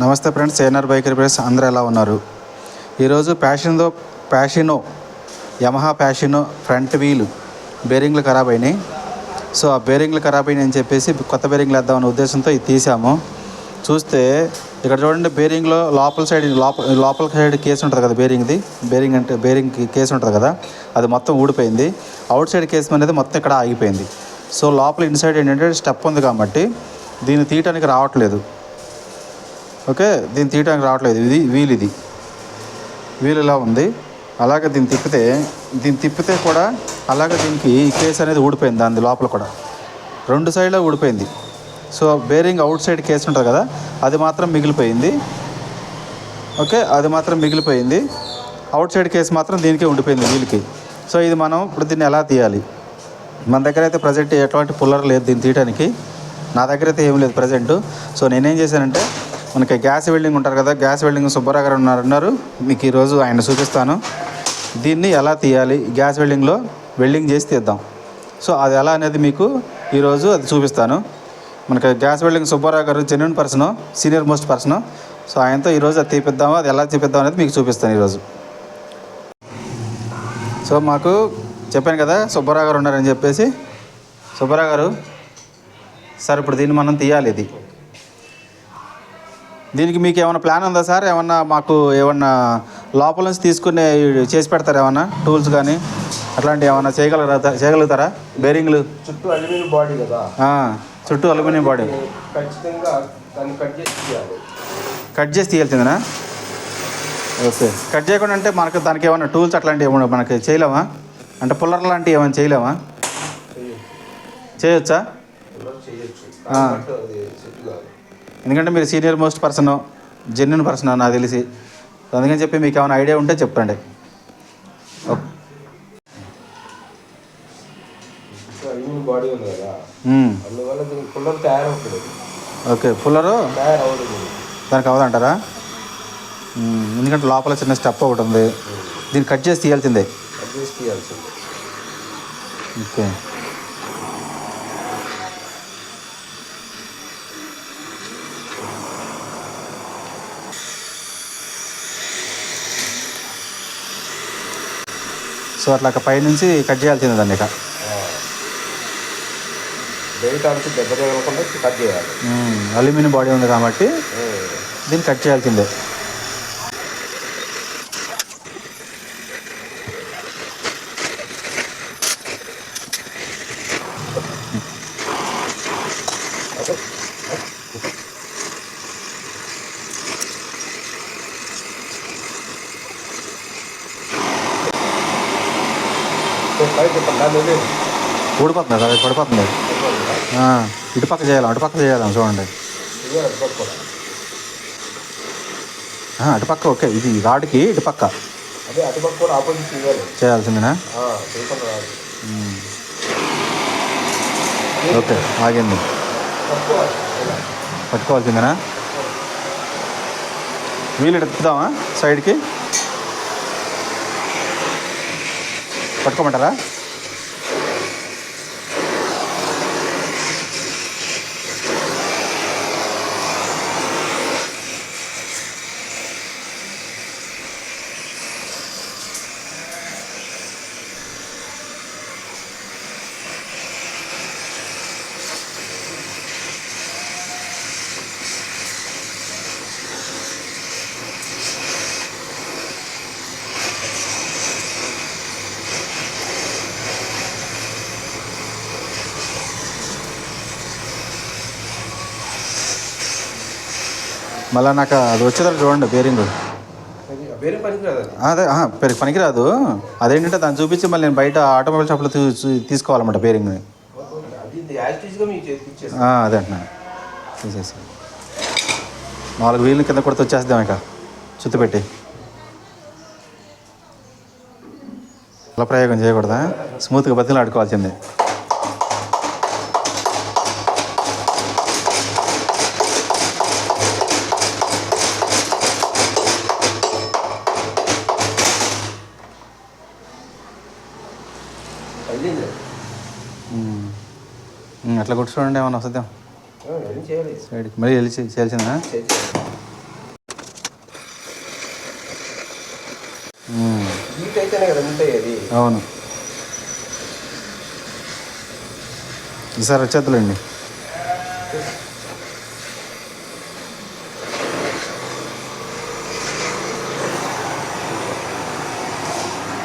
నమస్తే friends ANR bike repairs. అందరూ ఎలా ఉన్నారు? ఈరోజు ప్యాషన్తో Fascino Yamaha Fascino front wheel బేరింగ్లు ఖరాబ్ అయినాయి. సో ఆ బేరింగ్లు ఖరాబ్ అయినాయి అని చెప్పేసి కొత్త బేరింగ్లు వేద్దామనే ఉద్దేశంతో ఇది తీసాము. చూస్తే ఇక్కడ చూడండి బేరింగ్లో లోపల సైడ్ లోపల లోపల సైడ్ కేసు ఉంటుంది కదా బేరింగ్ది. బేరింగ్ అంటే బేరింగ్ కేసు ఉంటుంది కదా అది మొత్తం ఊడిపోయింది. అవుట్ సైడ్ కేసు అనేది మొత్తం ఇక్కడ ఆగిపోయింది. సో లోపల ఇన్సైడ్ ఏంటంటే స్టెప్ ఉంది కాబట్టి దీన్ని తీయటానికి రావట్లేదు. ఓకే? దీన్ని తీయడానికి రావట్లేదు. ఇది వీల్ ఇది. వీల్ ఇలా ఉంది. అలాగే దీన్ని తిప్పితే దీన్ని తిప్పితే కూడా అలాగే దీనికి ఈ కేస్ అనేది ఊడిపోయింది దాని లోపల కూడా. రెండు సైడ్లో ఊడిపోయింది. So bearing outside case ఉంటుంది కదా అది మాత్రం మిగిలిపోయింది. ఓకే? అది మాత్రం మిగిలిపోయింది. అవుట్ సైడ్ కేసు మాత్రం దీనికే ఉండిపోయింది వీల్కి. సో ఇది మనం ఇప్పుడు దీన్ని ఎలా తీయాలి? మన దగ్గర అయితే ప్రజెంట్ ఎటువంటి పుల్లర్ లేదు దీన్ని తీయడానికి నా దగ్గర అయితే ఏం లేదు ప్రజెంట్. సో నేనేం చేశానంటే మనకి గ్యాస్ వెల్డింగ్ ఉంటారు కదా గ్యాస్ వెల్డింగ్ సుబ్బారావు గారు ఉన్నారు ఉన్నారు. మీకు ఈరోజు ఆయన చూపిస్తాను దీన్ని ఎలా తీయాలి? గ్యాస్ వెల్డింగ్లో వెల్డింగ్ చేసి తీద్దాం. సో అది ఎలా అనేది మీకు ఈరోజు అది చూపిస్తాను. మనకి gas welding Subbarao garu genuine person senior most person so ఆయనతో ఈరోజు అది తీపిద్దాము? అది ఎలా తీపిద్దాం అనేది మీకు చూపిస్తాను ఈరోజు. సో మాకు చెప్పాను కదా సుబ్బారావు గారు ఉన్నారని చెప్పేసి. సుబ్బారావు గారు సార్ ఇప్పుడు దీన్ని మనం తీయాలి ఇది. దీనికి మీకు ఏమైనా ప్లాన్ ఉందా సార్? ఏమన్నా మాకు ఏమన్నా లోపల నుంచి తీసుకునే చేసి పెడతారా ఏమన్నా? టూల్స్ కానీ అట్లాంటివి ఏమన్నా చేయగలుగుతారా చేయగలుగుతారా? బేరింగ్లు? చుట్టూ అల్యూమినియం బాడీ కదా. చుట్టూ అల్యూమినియం బాడీ. ఖచ్చితంగా దాన్ని కట్ చేసి తీయాలి. కట్ చేసి తీయాల్సిందేనా? ఓకే. కట్ చేయకుండా అంటే మనకు దానికి ఏమన్నా టూల్స్ అట్లాంటివి ఏమన్నా మనకి చేయలేమా అంటే పుల్లర్ లాంటివి ఏమైనా చేయలేమా చేయొచ్చా? చేయొచ్చు ఎందుకంటే మీరు senior most person genuine person నాకు తెలిసి. అందుకని చెప్పి మీకు ఏమైనా ఐడియా ఉంటే చెప్పండి ఓకే పుల్లరు? దానికి అవదంటారా. ఎందుకంటే లోపల చిన్న స్టెప్ ఒకటి ఉంది. దీన్ని కట్ చేసి తీయాల్సిందే. కట్ చేసి తీయాల్సింది. ఓకే. సో అట్లా పైనుంచి కట్ చేయాల్సిందే దాన్ని ఇక. చేయాలి. అల్యూమినియం బాడీ ఉంది కాబట్టి దీన్ని కట్ చేయాల్సిందే ఊడిపోతుంది కదా పడిపోతుంది. ఆ, ఇటు పక్క చేయాలి అటు పక్క చేయాలి చూడండి. ఆ, అటు పక్క ఓకే ఇది రాడ్కి ఇటు పక్క. అదే అటుపక్క కూడా ఆపోజిట్ చేయాలి. చేయాల్సిందేనా. ఓకే ఆగింది. పట్టుకోవాల్సిందేనా? వీలు తిప్పుదామా సైడ్కి? పట్టుకోమంటారా? మళ్ళీ నాకు అది వచ్చేదాన్ని చూడండి బేరింగ్ అది వేరే పనికి రాదు అది అదే ఆహా, పెరి- పనికిరాదు. అదేంటంటే దాన్ని చూపించి మళ్ళీ నేను బయట ఆటోమొబైల్ షాప్లో తీసుకోవాలన్నమాట బేరింగ్ని అది తీసేసి. నాలుగు వీళ్ళు కింద కొడితే వచ్చేద్దాం ఇక. చుత్తు పెట్టి. అలా ప్రయోగం చేయకూడదా? స్మూత్గా బతిలు ఒకటి చూడండి ఏమైనా వస్తుందా? సైడ్కి మళ్ళీ వెళ్ళి చేయాల్సిందా అవును. ఈసారి వచ్చేద్దులేండి.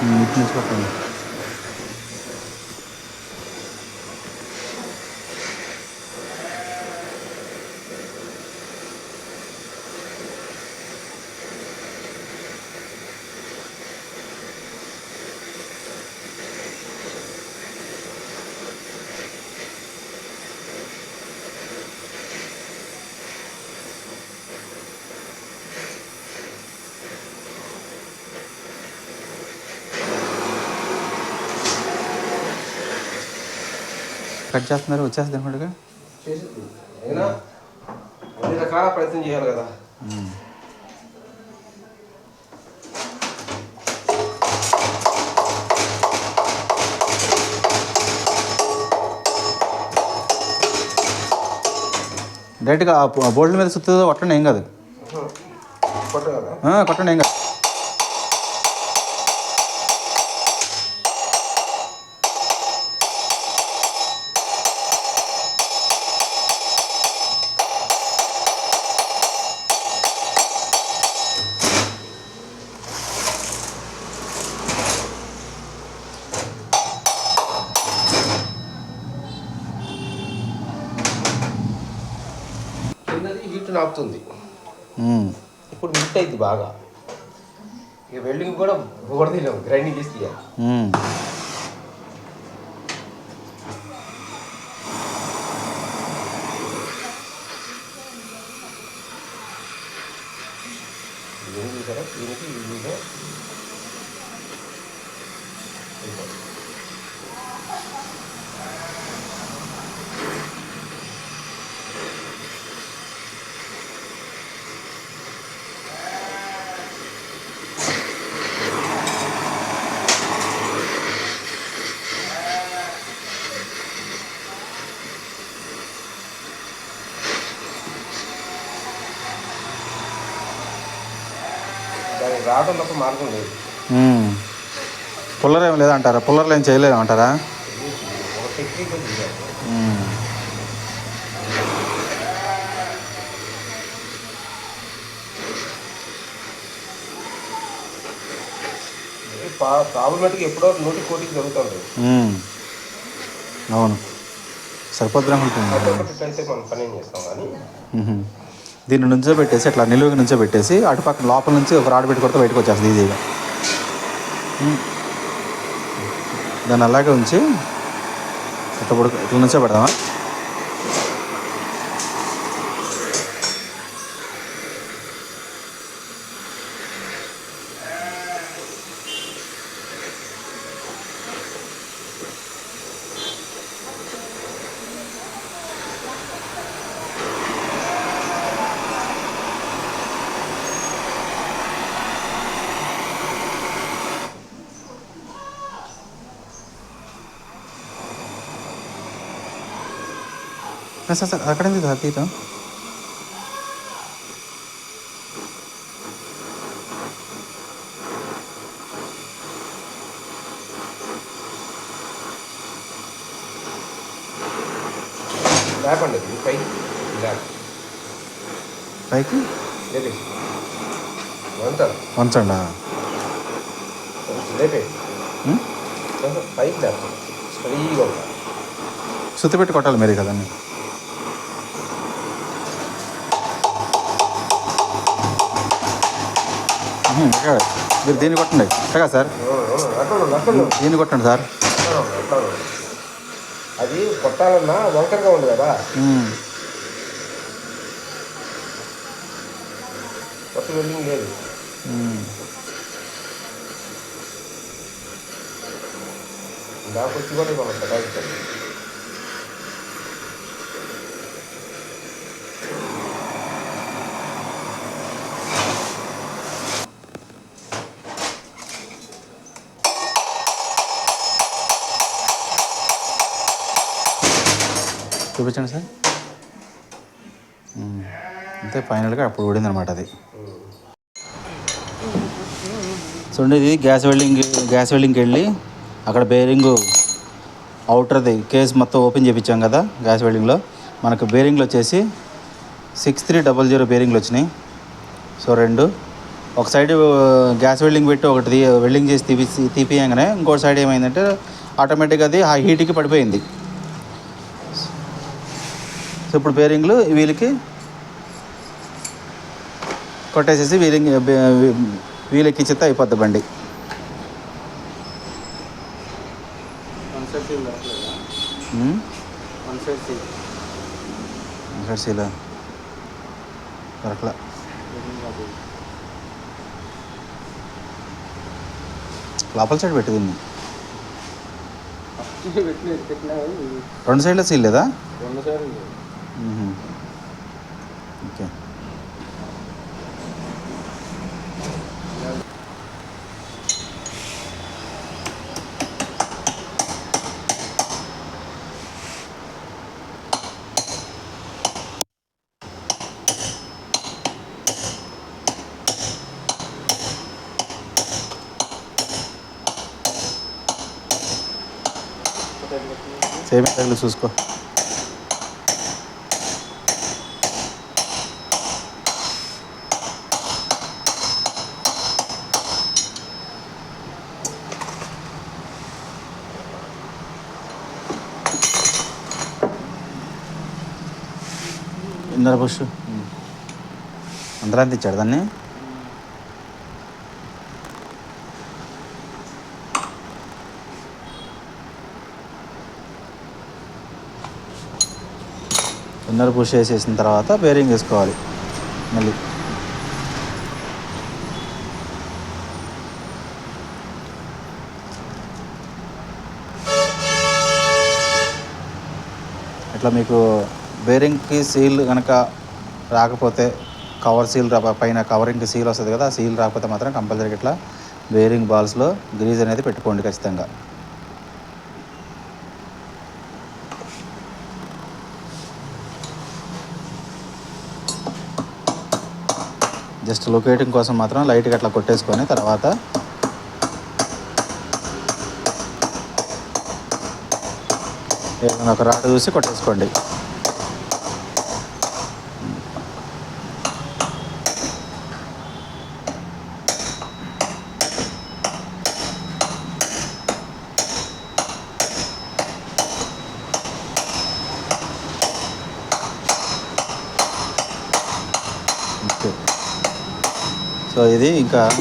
నీట్నెస్ పట్టండి కట్ చేస్తున్నారు వచ్చేస్తుంది అనుకుంటుగా అన్ని రకాల ప్రయత్నం చేయాలి కదా. డైరెక్ట్గా బోల్డ్ మీద సుత్తు కొట్టండి ఏం కాదు. కొట్టండి ఏం కాదు. నాపుతుంది ఉమ్. ఇప్పుడు మిల్ట్ అయింది బాగా. ఇక వెల్డింగ్ కూడా తీయలేము గ్రైండింగ్ చేసి తీయాలి ఉమ్. ఏం చూసారా దీనికి ఈజీగా దానికి రావడం తప్ప మార్గం లేదు. పుల్లర్ ఏం లేదంటారా పుల్లర్లు ఏం చేయలేము అంటారా ఒక టెక్నిక్ ఉంది ఉమ్. ప్రాబ్లమేటిక్ ఎప్పుడో నూటి కోటికి జరుగుతుంది ఉమ్. అవును సరిపోద్దురా ఉంటుంది మనం పని చేస్తాం కానీ. దీన్ని నుంచో పెట్టేసి ఇట్లా నిలువుగా నుంచో పెట్టేసి అటు పక్కన లోపల నుంచి ఒక రాడ్ పెట్టి కొడితే బయటకు వచ్చేస్తుంది ఈజీగా. దాన్ని అలాగే ఉంచి ఇట్లా పొడుకు ఇట్లా నుంచో పెడదామా ఆ, సార్ సార్ అక్కడ ఎందుకు సార్ లేప పైకి వంచండా సుత్తి పెట్టి కొట్టాలి మీరు కదండి మీరు దీన్ని కొట్టండి. అట్టగా సార్. దీన్ని కొట్టండి సార్. అది కొట్టాలన్నా వంకరగా ఉంది కదా. కొత్త వెల్డింగ్ లేదు. మ్మ్. దాకా వచ్చి కూడా చూపించండి సార్. అంతే ఫైనల్గా అప్పుడు ఊడిందనమాట అది. చూడండి ఇది గ్యాస్ వెల్డింగ్ గ్యాస్ వెల్డింగ్కి వెళ్ళి అక్కడ బేరింగ్ అవుటర్ది కేస్ మొత్తం ఓపెన్ చేయించాం కదా గ్యాస్ వెల్డింగ్లో. మనకు బేరింగ్లు వచ్చేసి సిక్స్ త్రీ డబల్ జీరో బేరింగ్లు వచ్చినాయి. సో రెండు. ఒక సైడ్ గ్యాస్ వెల్డింగ్ పెట్టి ఒకటి వెల్డింగ్ చేసి తీపి తీపియంగానే ఇంకో సైడ్ ఏమైందంటే ఆటోమేటిక్గా అది ఆ హీట్కి పడిపోయింది. ఇప్పుడు బేరింగ్లు వీళ్ళకి కొట్టేసేసి వీలింగ్ వీల్ ఎక్కించితే అయిపోద్ది బండి. సీల దొరకలా. లోపల సైడ్ పెట్టింది రెండు సైడ్లో సీల్ లేదా? మ్మ్. ఓకే సేమ్ తగిలి చూసుకో ఇందర బస్సు. అందరూ ఇచ్చాడు దాన్ని. ఇన్నర్ పుష్ చేసేసిన తర్వాత బేరింగ్ వేసుకోవాలి. మళ్ళీ. ఇట్లా మీకు బేరింగ్కి సీల్ కనుక రాకపోతే కవర్ సీల్ రా పైన కవరింగ్కి సీల్ వస్తుంది కదా సీల్ రాకపోతే మాత్రం కంపల్సరీ ఇట్లా బేరింగ్ బాల్స్లో గ్రీజ్ అనేది పెట్టుకోండి ఖచ్చితంగా. జస్ట్ లొకేటింగ్ కోసం మాత్రం లైట్గా అట్లా కొట్టేసుకొని తర్వాత ఏదైనా ఒక రాడ్ చూసి కొట్టేసుకోండి. సో ఇది ఇంకా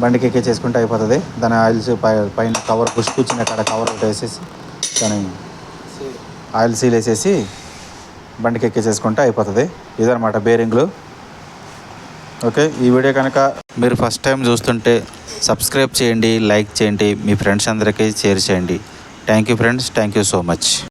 బండికి ఎక్కే చేసుకుంటే అయిపోతుంది. దాని ఆయిల్స్ పై- పైన కవర్ పుష్ కూర్చుని అక్కడ కవర్ ఒకటి వేసేసి దాని ఆయిల్ సీల్ వేసేసి బండికి ఎక్కే చేసుకుంటే అయిపోతుంది. ఇదనమాట బేరింగ్లు. ఓకే ఈ వీడియో కనుక మీరు ఫస్ట్ టైం చూస్తుంటే సబ్స్క్రైబ్ చేయండి లైక్ చేయండి మీ ఫ్రెండ్స్ అందరికీ షేర్ చేయండి. Thank you friends thank you so much.